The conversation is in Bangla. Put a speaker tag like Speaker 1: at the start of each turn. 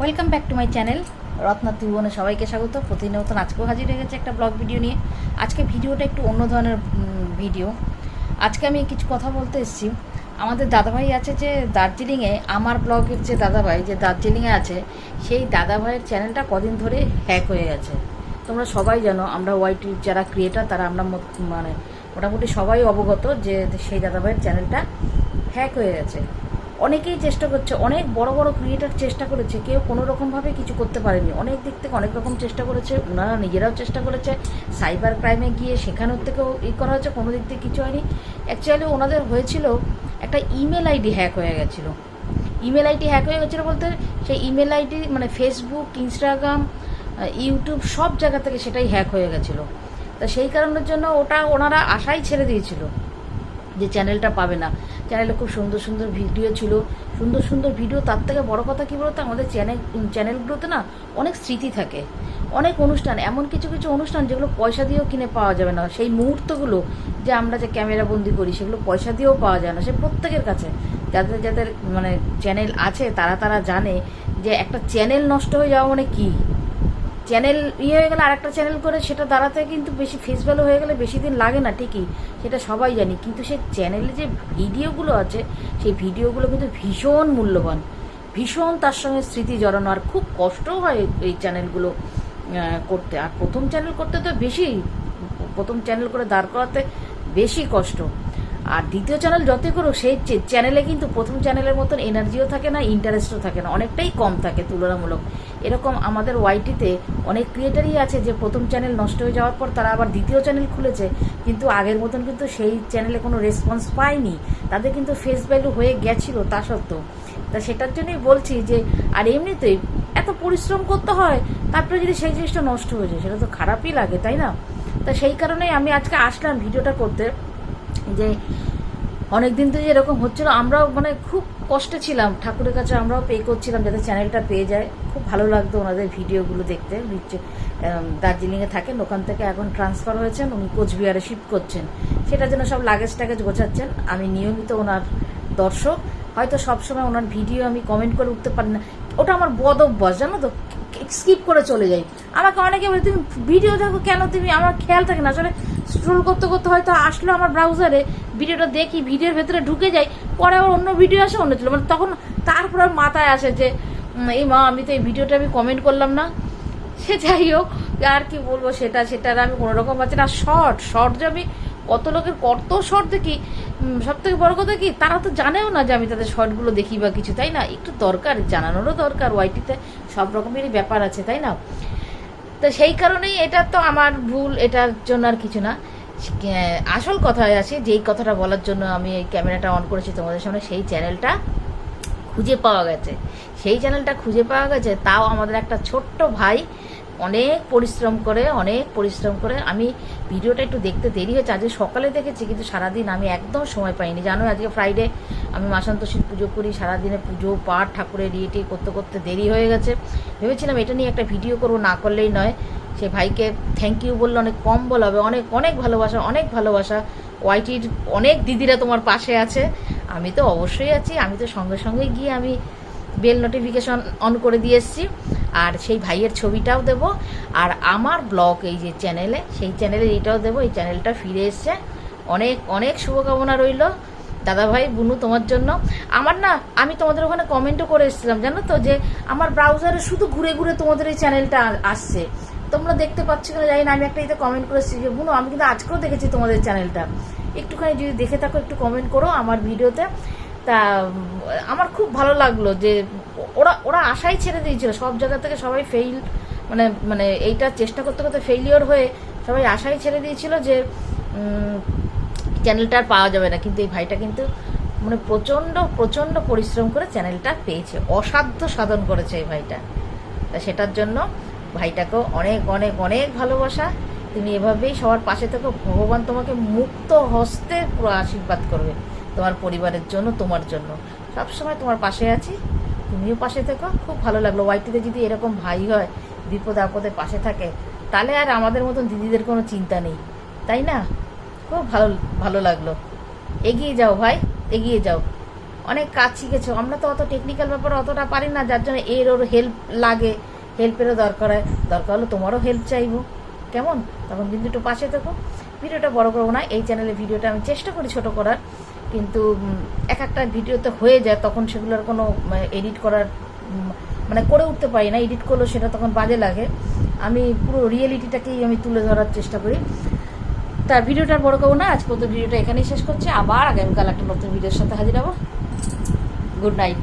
Speaker 1: Welcome back to my channel Ratna ত্রিভুবনে সবাইকে স্বাগত। প্রতিনিয়ত আজকেও হাজির হয়ে গেছে একটা ব্লগ ভিডিও নিয়ে। আজকে ভিডিওটা একটু অন্য ধরনের ভিডিও আজকে আমি কিছু কথা বলতে এসেছি। আমাদের দাদাভাই আছে যে দার্জিলিংয়ে, আমার ব্লগের যে দাদাভাই, যে দার্জিলিংয়ে আছে, সেই দাদাভাইয়ের চ্যানেলটা কদিন ধরে হ্যাক হয়ে গেছে। তোমরা সবাই জানো, আমরা ওয়াইটি যারা ক্রিয়েটার তারা আমরা মানে মোটামুটি সবাই অবগত যে সেই দাদাভাইয়ের চ্যানেলটা হ্যাক হয়ে গেছে। অনেকেই চেষ্টা করছে, অনেক বড় বড় ক্রিয়েটার চেষ্টা করেছে, কেউ কোনো রকমভাবে কিছু করতে পারেনি। অনেক দিক থেকে অনেক রকম চেষ্টা করেছে ওনারা নিজেরাও চেষ্টা করেছে সাইবার ক্রাইমে গিয়ে সেখানের থেকেও ই করা হয়েছে, কোনো দিক থেকে কিছু হয়নি। অ্যাকচুয়ালি ওনাদের হয়েছিল একটা ইমেল আইডি হ্যাক হয়ে গেছিল। ইমেল আইডি হ্যাক হয়ে গেছিল বলতে সেই ইমেল আইডি মানে ফেসবুক ইনস্টাগ্রাম ইউটিউব সব জায়গা থেকে সেটাই হ্যাক হয়ে গেছিল। তা সেই কারণের জন্য ওটা ওনারা আশাই ছেড়ে দিয়েছিল যে চ্যানেলটা পাবে না। চ্যানেলে খুব সুন্দর সুন্দর ভিডিও ছিল। সুন্দর সুন্দর ভিডিও তার থেকে বড় কথা কী বলতো? আমাদের চ্যানেল চ্যানেলগুলোতে না অনেক স্মৃতি থাকে। অনেক অনুষ্ঠান, এমন কিছু কিছু অনুষ্ঠান যেগুলো পয়সা দিয়েও কিনে পাওয়া যাবে না। সেই মুহূর্তগুলো যে আমরা যে ক্যামেরা বন্দি করি, সেগুলো পয়সা দিয়েও পাওয়া যায় না। সে প্রত্যেকের কাছে। যাদের যাদের মানে চ্যানেল আছে, তারা তারা জানে যে একটা চ্যানেল নষ্ট হয়ে যাওয়া মানে কী? চ্যানেল ইয়ে হয়ে গেলে আরেকটা চ্যানেল করে সেটা দাঁড়াতে কিন্তু বেশি ফেস ভ্যালু হয়ে গেলে বেশি দিন লাগে না, ঠিকই। সেটা সবাই জানি। কিন্তু সেই চ্যানেলে যে ভিডিওগুলো আছে, সেই ভিডিওগুলো কিন্তু ভীষণ মূল্যবান। ভীষণ তার সঙ্গে স্মৃতি জড়ানো। আর খুব কষ্টও হয় এই চ্যানেলগুলো করতে। আর প্রথম চ্যানেল করতে তো বেশি, প্রথম চ্যানেল করে দাঁড় করাতে বেশি কষ্ট। আর দ্বিতীয় চ্যানেল যতই করো সেই চ্যানেলে কিন্তু প্রথম চ্যানেলের মতন এনার্জিও থাকে না ইন্টারেস্টও থাকে না, অনেকটাই কম থাকে তুলনামূলক। এরকম আমাদের ওয়াইটিতে অনেক ক্রিয়েটারই আছে যে প্রথম চ্যানেল নষ্ট হয়ে যাওয়ার পর তারা আবার দ্বিতীয় চ্যানেল খুলেছে, কিন্তু আগের মতন কিন্তু সেই চ্যানেলে কোনো রেসপন্স পায়নি। তাদের কিন্তু ফেস ভ্যালু হয়ে গেছিল তা সত্ত্বেও। তা সেটার জন্যই বলছি যে, আর এমনিতেই এত পরিশ্রম করতে হয়, তারপরে যদি সেই জিনিসটা নষ্ট হয়ে যায়, সেটা তো খারাপই লাগে, তাই না? তা সেই কারণেই আমি আজকে আসলাম ভিডিওটা করতে। যে অনেক দিন তো এরকম হচ্ছিল, আমরাও মানে খুব কষ্টে ছিলাম। ঠাকুরের কাছে আমরাও পে করছিলাম যাতে চ্যানেলটা পেয়ে যায়। খুব ভালো লাগতো ওনাদের ভিডিওগুলো দেখতে। দার্জিলিংয়ে থাকেন, ওখান থেকে এখন ট্রান্সফার হয়েছেন, উনি কোচবিহারে শিফট করছেন। সেটার জন্য সব লাগেজ টাগেজ গোছাচ্ছেন। আমি নিয়মিত ওনার দর্শক। হয়তো সবসময় ওনার ভিডিও আমি কমেন্ট করে উঠতে পারি না। ওটা আমার বদ অভ্যাস, জানো তো? স্কিপ করে চলে যাই। আমাকে অনেকে বলে, তুমি ভিডিও দেখো কেন? তুমি আমার খেয়াল থাকে না। আসলে স্ক্রোল করতে করতে হয়তো আসলো আমার ব্রাউজারে ভিডিওটা দেখি ভিডিওর ভেতরে ঢুকে যাই, পরে আবার অন্য ভিডিও আসে, অন্য ছিল মানে তখন তারপর মাথায় আসে যে এই মা, আমি তো এই ভিডিওটা আমি কমেন্ট করলাম না। সে যাই হোক, আর কি বলব, সেটা সেটার আমি কোনো রকম পাচ্ছি না। শর্ট শর্ট যে আমি কত লোকের কত শর্ট দেখি সব থেকে বড় কথা কি, তারা তো জানেও না যে আমি তাদের শর্টগুলো দেখি বা কিছু, তাই না? একটু দরকার, জানানোরও দরকার, ওয়াইটিতে সব রকমেরই ব্যাপার আছে, তাই না? তো সেই কারণেই এটা তো আমার ভুল, এটার জন্য আর কিছু না। আসল কথায় আছে যেই কথাটা বলার জন্য আমি এই ক্যামেরাটা অন করেছি তোমাদের সামনে, সেই চ্যানেলটা খুঁজে পাওয়া গেছে। সেই চ্যানেলটা খুঁজে পাওয়া গেছে, তাও আমাদের একটা ছোট্ট ভাই অনেক পরিশ্রম করে, অনেক পরিশ্রম করে। আমি ভিডিওটা একটু দেখতে দেরি হয়েছে আজকে সকালে দেখেছি, কিন্তু সারাদিন আমি একদম সময় পাইনি। জানো, আজকে ফ্রাইডে আমি মাসান্তোষীর পুজো করি। সারাদিনে পুজো, পাঠ, ঠাকুরের ইয়ে টিয়ে করতে করতে দেরি হয়ে গেছে। ভেবেছিলাম এটা নিয়ে একটা ভিডিও করব, না করলেই নয়। সে ভাইকে থ্যাংক ইউ বললে অনেক কম বলা হবে। অনেক অনেক ভালোবাসা অনেক ভালোবাসা। ওয়াইটির অনেক দিদিরা তোমার পাশে আছে। আমি তো অবশ্যই আছি। আমি তো সঙ্গে সঙ্গে গিয়ে আমি বেল নোটিফিকেশন অন করে দিয়ে এসেছি। আর সেই ভাইয়ের ছবিটাও দেব। আর আমার ব্লগ এই যে চ্যানেলে, সেই চ্যানেলে এইটাও দেবো। এই চ্যানেলটা ফিরে এসছে। অনেক অনেক শুভকামনা রইল। দাদা ভাই বুনু, তোমার জন্য। আমার না, আমি তোমাদের ওখানে কমেন্টও করে এসেছিলাম, জানো তো, যে আমার ব্রাউজারে শুধু ঘুরে ঘুরে তোমাদের এই চ্যানেলটা আসছে। তোমরা দেখতে পাচ্ছ কিনা জানি না, আমি একটা এতে কমেন্ট করেছি যে, বুনু, আমি কিন্তু আজকেও দেখেছি তোমাদের চ্যানেলটা। একটুখানি যদি দেখে থাকো, একটু কমেন্ট করো আমার ভিডিওতে তা, আমার খুব ভালো লাগল যে ওরা ওরা আশাই ছেড়ে দিয়েছিল। সব জায়গা থেকে সবাই ফেইল মানে মানে এইটা চেষ্টা করতে করতে ফেইলিওর হয়ে সবাই আশাই ছেড়ে দিয়েছিল যে চ্যানেলটা আর পাওয়া যাবে না। কিন্তু এই ভাইটা কিন্তু মানে প্রচণ্ড প্রচণ্ড পরিশ্রম করে চ্যানেলটা পেয়েছে। অসাধ্য সাধন করেছে এই ভাইটা। তা সেটার জন্য ভাইটাকেও অনেক অনেক অনেক ভালোবাসা। তুমি এভাবেই সবার পাশে থেকো। ভগবান তোমাকে মুক্ত হস্তে আশীর্বাদ করবে। তোমার পরিবারের জন্য, তোমার জন্য। সবসময় তোমার পাশে আছি, তুমিও পাশে থেকো। খুব ভালো লাগল। ওয়াইটিতে যদি এরকম ভাই হয়, বিপদ আপদে পাশে থাকে, তাহলে আর আমাদের মতন দিদিদের কোনো চিন্তা নেই। তাই না? খুব ভালো ভালো লাগল। এগিয়ে যাও ভাই, এগিয়ে যাও। অনেক কাজ শিখেছো। আমরা তো অত টেকনিক্যাল ব্যাপারে অতটা পারি না, যার জন্য এর ওর হেল্প লাগে হেল্পেরও দরকার হয়। দরকার হলে তোমারও হেল্প চাইব। কেমন? তখন কিন্তু একটু পাশে থেকো। ভিডিওটা বড় করব না। এই চ্যানেলে ভিডিওটা আমি চেষ্টা করি ছোট করার। কিন্তু এক একটা ভিডিওতে হয়ে যায়, তখন সেগুলোর কোনো এডিট করার মানে করে উঠতে পারি না। এডিট করলেও সেটা তখন বাজে লাগে। আমি পুরো রিয়েলিটিটাকেই আমি তুলে ধরার চেষ্টা করি। তার ভিডিওটার বড় করব না, আজ পর্যন্ত ভিডিওটা এখানেই শেষ করছে। আবার আগামীকাল একটা নতুন ভিডিওর সাথে হাজির হব। Good night